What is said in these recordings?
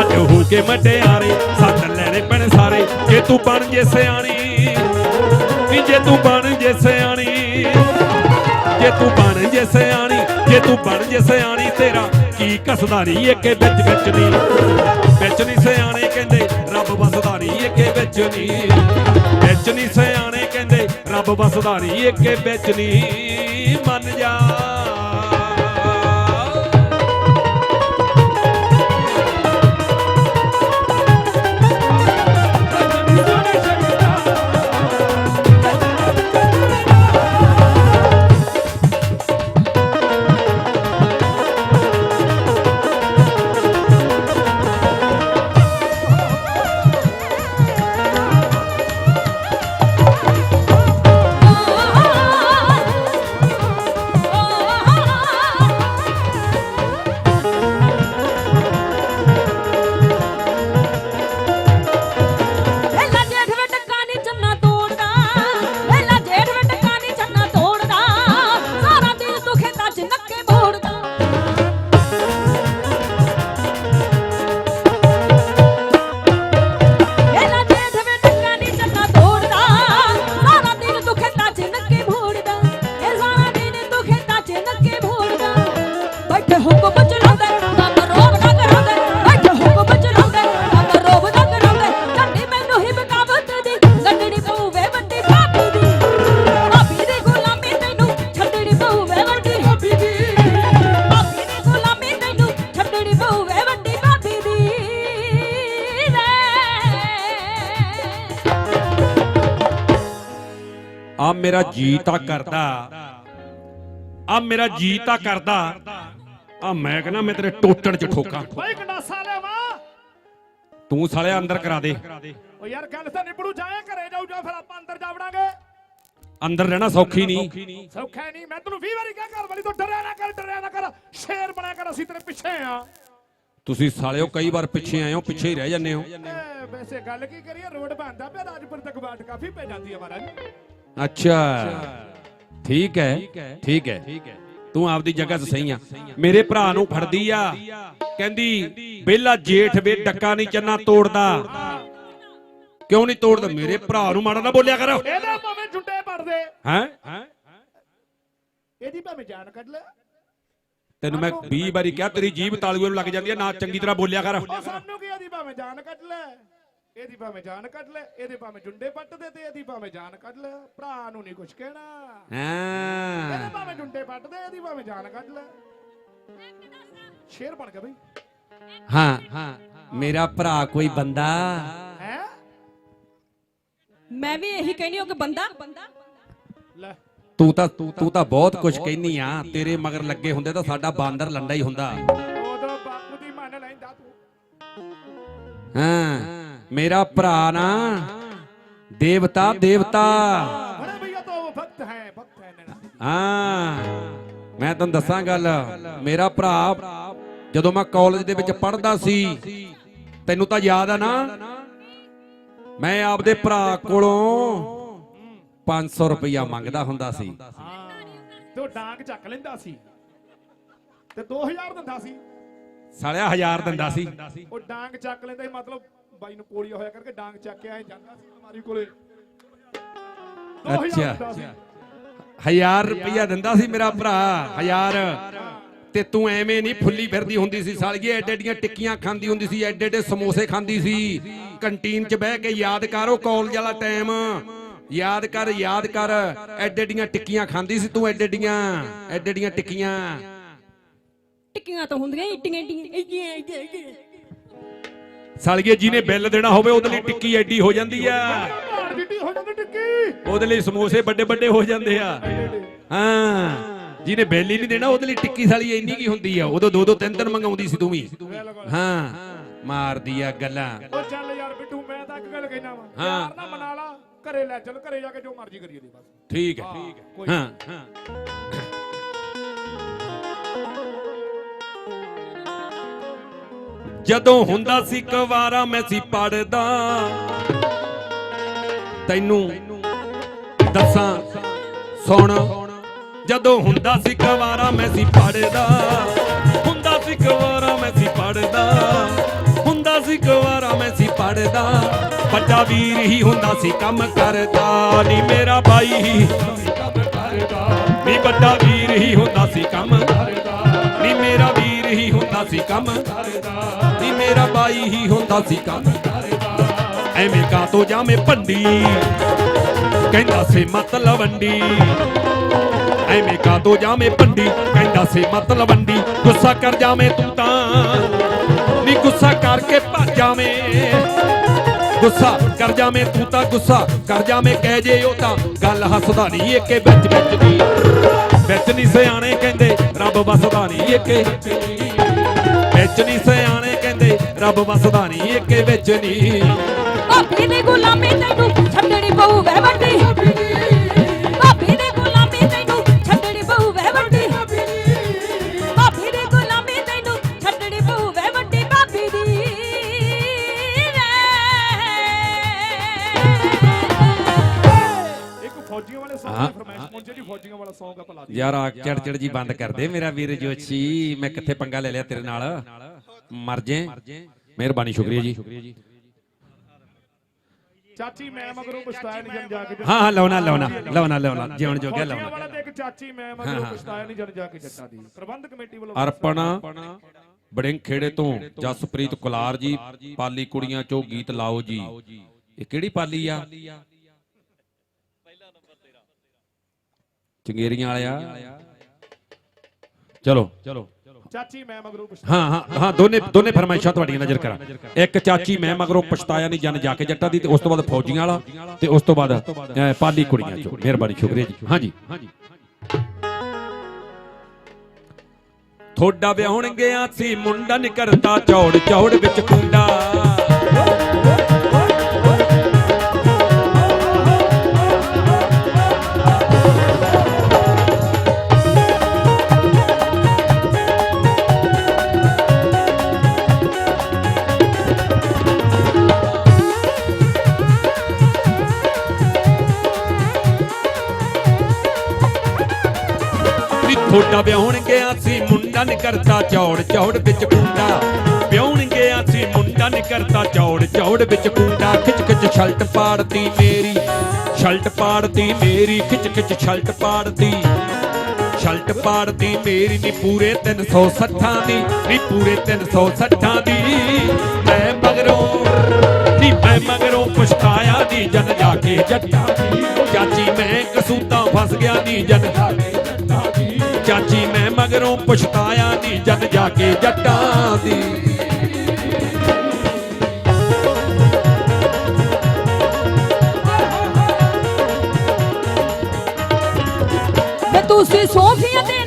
ਅੱਜ ਹੋ ਕੇ ਮਟਿਆਰੇ ਸੱਤ ਲੈਣੇ ਪੈਣ ਸਾਰੇ, ਜੇ ਤੂੰ ਬਣ ਜੇ ਸਿਆਣੀ, ਨੀ ਜੇ ਤੂੰ ਬਣ ਜੇ ਸਿਆਣੀ, ਜੇ ਤੂੰ ਬਣ ਜੇ ਸਿਆਣੀ, ਜੇ ਤੂੰ ਬਣ ਜੇ ਸਿਆਣੀ, ਤੇਰਾ ਕੀ ਕਸਦਾ ਨਹੀਂ ਏਕੇ ਵਿੱਚ ਵਿੱਚ ਨਹੀਂ ਵਿੱਚ ਨਹੀਂ ਸਿਆਣੇ ਕਹਿੰਦੇ, ਰੱਬ ਵਸਦਾ ਨਹੀਂ ਏਕੇ ਵਿੱਚ ਨਹੀਂ ਵਿੱਚ ਨਹੀਂ ਸਿਆਣੇ ਕਹਿੰਦੇ, ਰੱਬ ਵਸਦਾ ਨਹੀਂ ਏਕੇ ਵਿੱਚ ਨਹੀਂ ਮੰਨ ਜਾ। ਆ ਮੇਰਾ ਜੀ ਤਾਂ ਕਰਦਾ। ਆ ਮੇਰਾ ਜੀ ਤਾਂ ਕਰਦਾ। ਆ ਮੈਂ ਕਹਿੰਦਾ ਮੈਂ ਤੇਰੇ ਟੋਟਣ ਚ ਠੋਕਾਂ। ਓਏ ਗੰਡਾਸਾ ਲੈ ਵਾ। ਤੂੰ ਸਾਲਿਆ ਅੰਦਰ ਕਰਾ ਦੇ। ਓ ਯਾਰ ਗੱਲ ਤਾਂ ਨਿਬੜੂ ਜਾਏ ਘਰੇ ਜਾਊ ਜਾਂ ਫਿਰ ਆਪਾਂ ਅੰਦਰ ਜਾ ਵੜਾਂਗੇ। ਅੰਦਰ ਰਹਿਣਾ ਸੌਖੀ ਨਹੀਂ। ਸੌਖਾ ਨਹੀਂ ਮੈਂ ਤੈਨੂੰ 20 ਵਾਰੀ ਕਿਹਾ ਘਰ ਵਾਲੀ ਤੋਂ ਡਰਿਆ ਨਾ ਕਰ ਡਰਿਆ ਨਾ ਕਰ ਸ਼ੇਰ ਬਣਿਆ ਕਰ ਅਸੀਂ ਤੇਰੇ ਪਿੱਛੇ ਆ। ਤੁਸੀਂ ਸਾਲਿਓ ਕਈ ਵਾਰ ਪਿੱਛੇ ਆਏ ਹੋ ਪਿੱਛੇ ਹੀ ਰਹਿ ਜਾਂਦੇ ਹੋ। ਵੈਸੇ ਗੱਲ ਕੀ ਕਰੀਏ ਰੋਡ ਬਣਦਾ ਪਿਆ ਰਾਜਪੁਰ ਤੱਕ ਬਾਟ ਕਾਫੀ ਪੈ ਜਾਂਦੀ ਹੈ ਮਹਾਰਾਜ। ਅੱਛਾ। ਠੀਕ ਹੈ। ਠੀਕ ਹੈ। ਤੂੰ ਆਪਦੀ ਜਗ੍ਹਾ 'ਤੇ ਸਹੀ ਆ। ਮੇਰੇ ਭਰਾ ਨੂੰ ਫੜਦੀ ਆ। ਕਹਿੰਦੀ ਬੇਲਾ ਜੇਠ ਵੇ ਡੱਕਾ ਨਹੀਂ ਚੰਨਾ ਤੋੜਦਾ। ਕਿਉਂ ਨਹੀਂ ਤੋੜਦਾ? ਮੇਰੇ ਭਰਾ ਨੂੰ ਮਾੜਾ ਨਾ ਬੋਲਿਆ ਕਰ। ਇਹਦੇ ਭਾਵੇਂ ਜੁੰਡੇ ਪੜਦੇ ਹੈ? ਇਹਦੀ ਭਾਵੇਂ ਜਾਨ ਕੱਢ ਲੈ। ਤੈਨੂੰ ਮੈਂ 20 ਵਾਰੀ ਕਿਹਾ ਤੇਰੀ ਜੀਭ ਤਾਲੂਏ ਨੂੰ ਲੱਗ ਜਾਂਦੀ ਹੈ ਨਾ ਚੰਗੀ ਤਰ੍ਹਾਂ ਬੋਲਿਆ ਕਰ। ਸਾਨੂੰ ਕੀ ਇਹਦੀ ਭਾਵੇਂ ਜਾਨ ਕੱਢ ਲੈ। ਇਹਦੀ ਭਾਵੇਂ ਜਾਨ ਕੱਢ ਲੈ ਇਹਦੇ ਭਾਵੇਂ ਜੁੰਡੇ ਪੱਟ ਦੇ ਤੇ ਇਹਦੀ ਭਾਵੇਂ ਜਾਨ ਕੱਢ ਲੈ। ਭਰਾ ਨੂੰ ਨਹੀਂ ਕੁਝ ਕਹਿਣਾ। ਇਹਦੇ ਹਾਂ ਭਾਵੇਂ ਜੁੰਡੇ ਪੱਟ ਦੇ ਇਹਦੀ ਭਾਵੇਂ ਜਾਨ ਕੱਢ ਲੈ। ਸ਼ੇਰ ਬਣ ਗਿਆ ਬਈ। ਹਾਂ ਹਾਂ। ਮੇਰਾ ਭਰਾ ਕੋਈ ਬੰਦਾ? ਹੈ? ਮੈਂ ਵੀ ਇਹੀ ਕਹਿਣੀ ਹਾਂ ਕਿ ਬੰਦਾ। ਲੈ। ਤੂੰ ਤਾਂ ਤੂੰ ਤਾਂ ਬਹੁਤ ਕੁਝ ਕਹਿਨੀ ਆ। ਤੇਰੇ ਮਗਰ ਲੱਗੇ ਹੁੰਦੇ ਤਾਂ ਸਾਡਾ ਬਾਂਦਰ ਲੰਡਾ ਹੀ ਹੁੰਦਾ। ਉਦੋਂ ਬਾਪੂ ਦੀ ਮੰਨ ਲੈਂਦਾ ਤੂੰ। ਹਾਂ। ਮੇਰਾ ਭਰਾ ਨਾ। ਦੇਵਤਾ ਦੇਵਤਾ। ਬੜੇ ਭਈਆ ਤੋਂ ਭਗਤ ਹੈ ਭਗਤ ਹੈ ਹਾਂ। ਮੈਂ ਤੁਹਾਨੂੰ ਦੱਸਾਂ ਗੱਲ ਮੇਰਾ ਭਰਾ ਜਦੋਂ ਮੈਂ ਕਾਲਜ ਦੇ ਵਿੱਚ ਪੜ੍ਹਦਾ ਸੀ ਤੈਨੂੰ ਤਾਂ ਯਾਦ ਆ ਨਾ? ਮੈਂ ਆਪਦੇ ਭਰਾ ਕੋਲੋਂ 500 ਰੁਪਇਆ ਮੰਗਦਾ ਹੁੰਦਾ ਸੀ। ਹਾਂ ਤੇ ਉਹ ਡਾਂਗ ਚੱਕ ਲੈਂਦਾ ਸੀ। ਤੇ 2000 ਦਿੰਦਾ ਸੀ। ਸਾਲਿਆ ਹਜ਼ਾਰ ਦਿੰਦਾ ਸੀ। ਉਹ ਡਾਂਗ ਚੱਕ ਲੈਂਦਾ ਸੀ ਮਤਲਬ ਬਾਈ ਨੂੰ ਪੋਲੀਓ ਹੋਇਆ ਕਰਕੇ ਡਾਂਗ ਚੱਕ ਕੇ ਆਏ ਜਾਂਦਾ ਸੀ ਅਲਮਾਰੀ ਕੋਲੇ। 2000 ਅੱਛਾ ਦਿੰਦਾ ਸੀ। ਹਜ਼ਾਰ ਰੁਪਇਆ ਦਿੰਦਾ ਸੀ ਮੇਰਾ ਭਰਾ ਹਜ਼ਾਰ। ਤੇ ਤੂੰ ਐਵੇਂ ਨਹੀਂ ਫੁੱਲੀ ਫਿਰਦੀ ਹੁੰਦੀ ਸੀ ਸਾਲੀਏ ਐਡੇ ਐਡੀਆਂ ਟਿੱਕੀਆਂ ਖਾਂਦੀ ਹੁੰਦੀ ਸੀ ਐਡੇ ਐਡੇ ਸਮੋਸੇ ਖਾਂਦੀ ਸੀ। ਕੰਟੀਨ 'ਚ ਬਹਿ ਕੇ ਯਾਦ ਕਰ ਉਹ ਕਾਲਜ ਵਾਲਾ ਟਾਈਮ ਯਾਦ ਕਰ ਯਾਦ ਕਰ ਐਡੇ ਐਡੀਆਂ ਟਿੱਕੀਆਂ ਖਾਂਦੀ ਸੀ ਤੂੰ ਐਡੇ ਐਡੀਆਂ ਐਡੇ ਐਡੀਆਂ ਟਿੱਕੀਆਂ। ਟਿੱਕੀਆਂ ਤਾਂ ਹੁੰਦੀਆਂ ਇੱਟੀਆਂ ਇੱਟੀਆਂ ਇੱਟੀਆਂ। ਸਾਲੀਏ ਜਿਹਨੇ ਬਿੱਲ ਦੇਣਾ ਹੋਵੇ ਉਹਦੇ ਲਈ ਟਿੱਕੀ ਐਡੀ ਹੋ ਜਾਂਦੀ ਆ। ਜਿੱਡੀ ਹੋ ਜਾਂਦੀ ਟਿੱਕੀ ਉਹਦੇ ਲਈ ਸਮੋਸੇ ਵੱਡੇ ਵੱਡੇ ਹੋ ਜਾਂਦੇ ਆ। ਹਾਂ ਜਿਹਨੇ ਬਿੱਲ ਹੀ ਨਹੀਂ ਦੇਣਾ ਉਹਦੇ ਲਈ ਟਿੱਕੀ ਸਾਲੀ ਇੰਨੀ ਕੀ ਹੁੰਦੀ ਆ। ਉਦੋਂ ਦੋ ਦੋ ਤਿੰਨ ਤਿੰਨ ਮੰਗਾਉਂਦੀ ਸੀ ਤੂੰ ਵੀ। ਹਾਂ ਮਾਰਦੀ ਆ ਗੱਲਾਂ। ਉਹ ਚੱਲ ਯਾਰ ਬਿੱਟੂ ਮੈਂ ਤਾਂ ਇੱਕ ਗੱਲ ਕਹਿਣਾ ਵਾ। ਹਾਂ। ਯਾਰ ਨਾ ਮਨਾ ਲਾ। ਘਰੇ ਲੈ ਚੱਲ ਘਰੇ ਜਾ ਕੇ ਜੋ ਮਰਜ਼ੀ ਕਰੀਏ ਦੀ ਬਸ। ਠੀਕ ਹੈ। ਕੋਈ ਹਾਂ। ਜਦੋਂ ਹੁੰਦਾ ਸੀ ਕਵਾਰਾ ਮੈਂ ਸੀ ਪੜਦਾ। ਤੈਨੂੰ ਦੱਸਾਂ, ਸੁਣ। ਜਦੋਂ ਹੁੰਦਾ ਸੀ ਕਵਾਰਾ ਮੈਂ ਸੀ ਪੜਦਾ। ਹੁੰਦਾ ਸੀ ਕੁਵਾਰਾ ਮੈਂ ਸੀ ਪੜਦਾ। ਹੁੰਦਾ ਸੀ ਗਵਾਰਾ ਮੈਂ ਸੀ ਪੜ੍ਹਦਾ ਵੱਡਾ ਵੀਰ ਹੀ ਹੁੰਦਾ ਸੀ ਕੰਮ ਕਰਦਾ। ਨੀ ਮੇਰਾ ਬਾਈ ਹੀ ਨੀ ਵੱਡਾ ਵੀਰ ਹੀ ਹੁੰਦਾ ਸੀ ਕੰਮ ਕਰਦਾ। ਨੀ ਮੇਰਾ ਵੀਰ ਹੀ ਹੁੰਦਾ ਸੀ ਕੰਮ ਕਰਦਾ। ਮੇਰਾ ਹੀ ਹੁੰਦਾ ਸੀ ਕੰਮ ਐਵੇਂ ਕਾ ਤੋ ਜਾਵੇਂ ਭੰਡੀ। ਕਹਿੰਦਾ ਸੀ ਮਤਲਬ ਵੰਡੀ ਐਵੇਂ ਕਾ ਤੋ ਜਾਵੇਂ ਭੰਡੀ। ਕਹਿੰਦਾ ਸੀ ਮਤਲਬ ਵੰਡੀ ਗੁੱਸਾ ਕਰ ਜਾਵੇਂ ਤੂੰ ਤਾਂ। ਨੀ ਗੁੱਸਾ ਕਰਕੇ ਭੱਜ ਜਾਵੇਂ। ਗੁੱਸਾ ਕਰ ਜਾਵੇਂ ਤੂੰ ਤਾਂ। ਗੁੱਸਾ ਕਰ ਜਾਵੇਂ ਕਹਿ ਜੇ ਉਹ ਤਾਂ। ਗੱਲ ਹੱਸਦਾ ਨਹੀਂ ਏਕੇ ਵਿੱਚ ਵਿੱਚ ਦੀ। ਵਿੱਚ ਨਹੀਂ ਸਿਆਣੇ ਕਹਿੰਦੇ, ਰੱਬ ਵਸਦਾ ਨਹੀਂ ਏਕੇ ਵਿੱਚ ਨਹੀਂ ਸਿਆਣੇ ਰੱਬ ਵਸਦਾ ਨਹੀਂ ਏਕੇ ਵਿੱਚ ਨਹੀਂ ਭਾਬੀ ਦੀ ਗੁਲਾਮੀ ਤੈਨੂੰ ਛੱਡਣੀ ਪਊ ਵੈ ਵੱਡੀ। ਭਾਬੀ ਦੀ ਗੁਲਾਮੀ ਤੈਨੂੰ ਛੱਡਣੀ ਪਊ ਵੈ ਵੱਡੀ। ਭਾਬੀ ਦੀ ਗੁਲਾਮੀ ਤੈਨੂੰ ਛੱਡਣੀ ਪਊ ਵੈ ਵੱਡੀ। ਭਾਬੀ ਦੀ ਇੱਕ ਫੌਜੀਆਂ ਵਾਲੇ ਹਾਂ, ਦੀ ਫਰਮਾਇਸ਼ ਮੁੰਡੇ ਦੀ ਫੌਜੀਆਂ ਵਾਲਾ Song ਆ ਭਲਾ ਦੀ ਯਾਰ ਆ ਚੜ ਚੜ ਜੀ ਬੰਦ ਕਰ ਦੇ ਮੇਰਾ ਵੀਰ ਜੋਸ਼ੀ ਮੈਂ ਕਿੱਥੇ ਪੰਗਾ ਲੈ ਲਿਆ ਤੇਰੇ ਨਾਲ? ਮਰ ਜੇ। ਮਿਹਰਬਾਨੀ ਸ਼ੁਕਰੀਆ ਜੀ। ਚਾਚੀ ਮੈਂ ਮਗਰੋਂ ਪਛਤਾਇਆ ਨਹੀਂ ਜਨ ਜਾ ਕੇ ਹਾਂ ਹਾਂ ਲਾਉਣਾ ਲਾਉਣਾ ਲਾਉਣਾ ਲਾਉਣਾ ਜਿਉਣ ਜੋਗਿਆ ਵਾਲਾ ਲਾਉਣਾ ਤੇ ਇੱਕ ਚਾਚੀ ਮੈਂ ਮਗਰੋਂ ਪਛਤਾਇਆ ਨਹੀਂ ਜਨ ਜਾ ਕੇ ਜੱਟਾਂ ਦੀ। ਪ੍ਰਬੰਧ ਕਮੇਟੀ ਵੱਲੋਂ ਅਰਪਣ ਬੜਿੰਗ ਖੇੜੇ ਤੋਂ ਜਸਪ੍ਰੀਤ ਕੁਲਾਰ ਜੀ ਪਾਲੀ ਕੁੜੀਆਂ ਚੋਂ ਗੀਤ ਲਾਓ ਜੀ। ਇਹ ਕਿਹੜੀ ਪਾਲੀ ਆ? ਚੰਗੇਰੀਆਂ ਵਾਲਿਆ। ਚਲੋ ਚਲੋ। ਚਾਚੀ, ਮੈਂ ਮਗਰੋਂ ਪਛਤਾਇਆ। ਹਾਂ ਹਾਂ ਹਾਂ, ਦੋਨੇ ਦੋਨੇ ਫਰਮਾਇਸ਼ਾਂ ਤੁਹਾਡੀਆਂ ਨਜ਼ਰ ਕਰਾਂ। ਇੱਕ ਚਾਚੀ, ਮੈਂ ਮਗਰੋਂ ਪਛਤਾਇਆ ਨਹੀਂ, ਜਨ ਜਾ ਕੇ ਜੱਟਾਂ ਦੀ, ਤੇ ਉਸ ਤੋਂ ਬਾਅਦ ਫੌਜੀਆਂ ਵਾਲਾ, ਤੇ ਉਸ ਤੋਂ ਬਾਅਦ ਪਾਲੀ ਕੁੜੀਆਂ ਚੋਂ। ਮਿਹਰਬਾਨੀ, ਸ਼ੁਕਰੀਆ ਜੀ। ਹਾਂਜੀ ਥੋੜਾ ਵਿਆਹਣ ਗਿਆ ਸੀ, ਮੁੰਡਾ ਨੀ ਕਰਦਾ ਚੌੜ ਚੌੜ ਵਿੱਚ ਕੁੰਡਾ। ਨੀ ਥੋੜਾ ਵਿਆਹਣ ਗਿਆ ਸੀ ਮੁੰਡਾ ਨੀ ਕਰਦਾ ਚੌੜ ਚੌੜ ਵਿੱਚ ਕੁੰਡਾ। ਵਿਆਹਣ ਗਿਆ ਸੀ ਮੁੰਡਾ ਨੀ ਕਰਦਾ ਚੌੜ ਚੌੜ ਵਿੱਚ ਕੁੰਡਾ। ਖਿੱਚ ਖਿੱਚ ਛਲਟ ਪਾੜਦੀ ਮੇਰੀ ਛਲਟ ਪਾੜਦੀ ਮੇਰੀ, ਖਿੱਚ ਖਿੱਚ ਛਲਟ ਪਾੜਦੀ ਛਲਟ ਪਾੜਦੀ ਮੇਰੀ, ਨੀ ਪੂਰੇ 360 ਦੀ, ਨੀ ਪੂਰੇ 360 ਦੀ। ਮੈਂ ਮਗਰੋਂ, ਨੀ ਮੈਂ ਮਗਰੋਂ ਪਛਤਾਇਆ ਦੀ ਜਨ ਜਾ ਕੇ ਜੱਟਾ ਚਾਚੀ ਮੈਂ ਕਸੂਤਾਂ ਫਸ ਗਿਆ ਦੀ ਜਨ ਜਾ ਕੇ ਮਗਰੋਂ ਪਛਤਾਇਆ ਨੀ ਜਨ ਜਾ ਕੇ ਜੱਟਾਂ ਦੀ। ਤੁਸੀਂ ਸੋਫੀਆ ਦੇ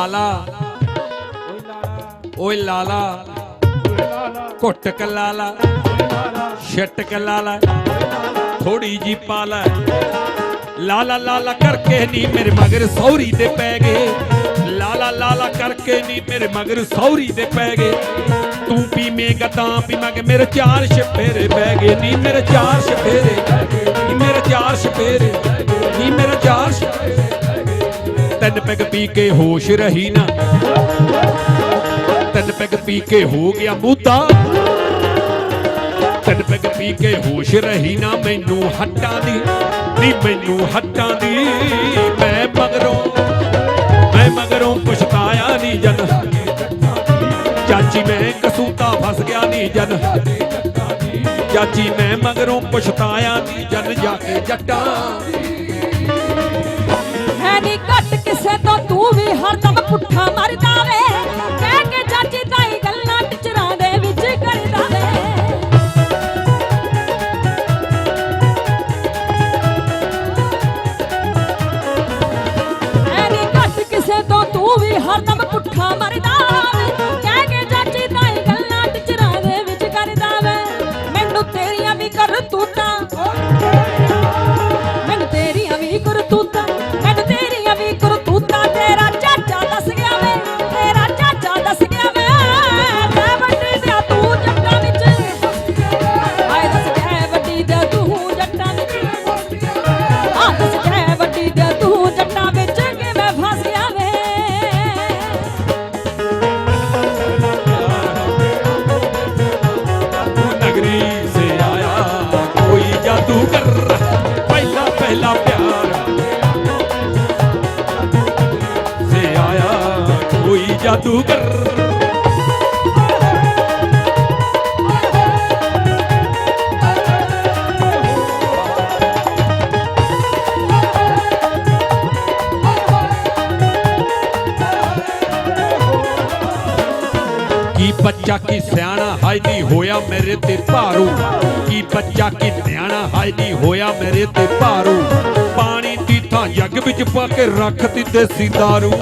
ਲਾਲਾ। ਓਏ ਲਾਲਾ। ਘੁੱਟ ਕ ਲਾਲਾ। ਛੱਟ ਕ ਲਾਲਾ। ਥੋੜੀ ਜੀ ਪਾ ਲੈ ਲਾਲਾ ਲਾਲਾ ਕਰਕੇ ਨੀ ਮੇਰੇ ਮਗਰ ਸੌਰੀ ਤੇ ਪੈ ਗਏ। ਲਾਲਾ ਲਾਲਾ ਕਰਕੇ ਨੀ ਮੇਰੇ ਮਗਰ ਸੌਰੀ ਦੇ ਪੈ ਗਏ। ਤੂੰ ਪੀਵੇਂਗਾ ਤਾਂ ਪੀਵਾਂਗੇ ਮੇਰੇ ਚਾਰ ਛਪੇਰੇ ਪੈ ਗਏ। ਨੀ ਮੇਰੇ ਚਾਰ ਛਪੇਰੇ ਨੀ ਮੇਰੇ ਚਾਰ ਛਪੇਰੇ ਨੀ ਮੇਰੇ ਚਾਰ ਛਪੇਰੇ ਤਿੰਨ ਪੈਗ ਪੀ ਕੇ ਹੋਸ਼ ਰਹੀ ਨਾ। ਤਿੰਨ ਪੈਗ ਪੀ ਕੇ ਹੋ ਗਿਆ ਮੂਤਾ। ਤਿੰਨ ਪੈਗ ਪੀ ਕੇ ਹੋਸ਼ ਰਹੀ ਨਾ ਮੈਨੂੰ ਹੱਟਾਂ ਦੀ। ਨਹੀਂ ਮੈਨੂੰ ਹੱਟਾਂ ਦੀ। ਮੈਂ ਮਗਰੋਂ ਮੈਂ ਮਗਰੋਂ ਪਛਤਾਇਆ ਨਹੀਂ ਜਨ। ਚਾਚੀ ਮੈਂ ਕਸੂਤਾ ਫਸ ਗਿਆ ਨਹੀਂ ਜਨ। ਚਾਚੀ ਮੈਂ ਮਗਰੋਂ ਪਛਤਾਇਆ ਨਹੀਂ ਜਨ। ਜਾ ਕੇ ਜੱਟਾਂ ਹਰਦਮ ਪੁੱਠਾ ਮਰਦਾ ਵੇ ਕੀ ਬੱਚਾ ਕੀ ਸਿਆਣਾ ਹਾਈ ਦੀ ਹੋਇਆ ਮੇਰੇ ਤੇ ਭਾਰੂ? ਕੀ ਬੱਚਾ ਕੀ ਸਿਆਣਾ ਹਾਈ ਦੀ ਹੋਇਆ ਮੇਰੇ ਤੇ ਭਾਰੂ? ਪਾਣੀ ਦੀ ਥਾਂ ਜੱਗ ਵਿੱਚ ਪਾ ਕੇ ਰੱਖ ਦਿੱਤੇ ਸੀ ਦਾਰੂ।